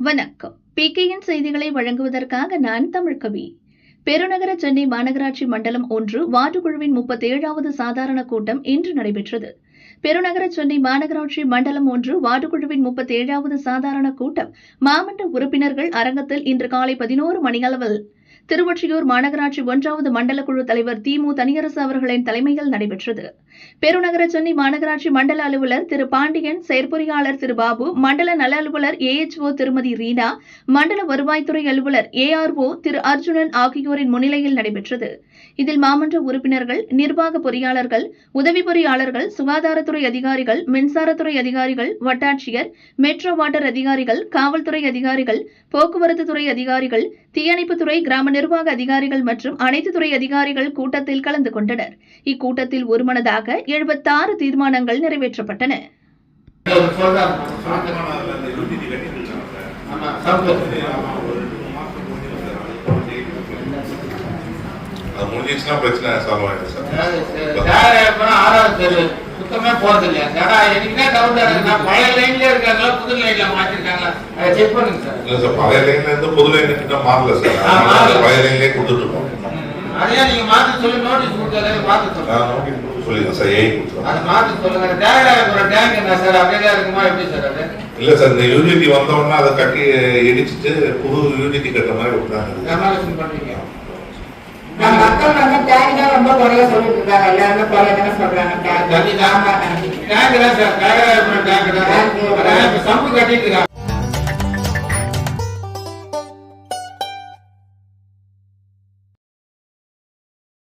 வணக்கம். பிகேஎன் செய்திகளை வழங்குவதற்காக நான் தமிழ்கவி பெருநகர சென்னை மாநகராட்சி மண்டலம் ஒன்று வார்டு குழுவின் முப்பத்தேழாவது சாதாரண கூட்டம் இன்று நடைபெற்றது. பெருநகர சென்னை மாநகராட்சி மண்டலம் ஒன்று வார்டு குழுவின் முப்பத்தேழாவது சாதாரண கூட்டம் மாமன்ற உறுப்பினர்கள் அரங்கத்தில் இன்று காலை பதினோரு மணியளவில் திருவொற்றியூர் மாநகராட்சி ஒன்றாவது மண்டல குழு தலைவர் திமு தனியரசு அவர்களின் தலைமையில் நடைபெற்றது. பெருநகர சென்னை மாநகராட்சி மண்டல அலுவலர் திரு பாண்டியன் செயற்பொறியாளர் திரு பாபு மண்டல நல அலுவலர் ஏஎச்ஓ திருமதி ரீனா மண்டல வருவாய்த்துறை அலுவலர் ஏஆர்ஓ திரு அர்ஜுனன் ஆகியோரின் முன்னிலையில் நடைபெற்றது. இதில் மாமன்ற உறுப்பினர்கள் நிர்வாக பொறியாளர்கள் உதவி பொறியாளர்கள் சுகாதாரத்துறை அதிகாரிகள் மின்சாரத்துறை அதிகாரிகள் வட்டாட்சியர் மெட்ரோ வாட்டர் அதிகாரிகள் காவல்துறை அதிகாரிகள் போக்குவரத்து துறை அதிகாரிகள் தீயணைப்புத்துறை கிராம நிர்வாக அதிகாரிகள் மற்றும் அனைத்து துறை அதிகாரிகள் கூட்டத்தில் கலந்து கொண்டனர். இக்கூட்டத்தில் ஒருமனதாக எழுபத்தாறு தீர்மானங்கள் நிறைவேற்றப்பட்டன. சுத்தமே போறது இல்லையா பழைய லைன்ல இருக்காங்களா புது லைன்ல செக் பண்ணுங்க சார். இல்ல சார் பழைய லைன்ல இருந்து புது லைன் கிட்ட மாறல சார். பழைய லைன்லயே கொடுத்துட்டு இருக்கோம் அதையா நீங்க மாத்த சொல்லி நோட்டீஸ் சொல்லுங்க. நோட்டி சொல்லிடுறேன் சார் ஏஐ கொடுத்துருவோம் அதை மாத்த சொல்லுங்க. டேங்க் இருக்கிற டேங்க் என்ன சார்? அப்படியே இருக்குமா? எப்படி சார் அது? இல்ல சார் இந்த யூனிட்டி வந்தோடனே அதை கட்டி இடிச்சிட்டு புது யூனிட்டி கட்டுற மாதிரி விட்டாங்க பண்றீங்க. மக்கள் வந்து டேங்க் தான் ரொம்ப குறைய சொல்லிட்டு இருக்காங்க. எல்லாருமே குறைய தானே சொல்றாங்க. டேங்க் டேங்க் தான். சார். டேங்க் டேங்க் சம்பு கட்டிட்டு இருக்காங்க.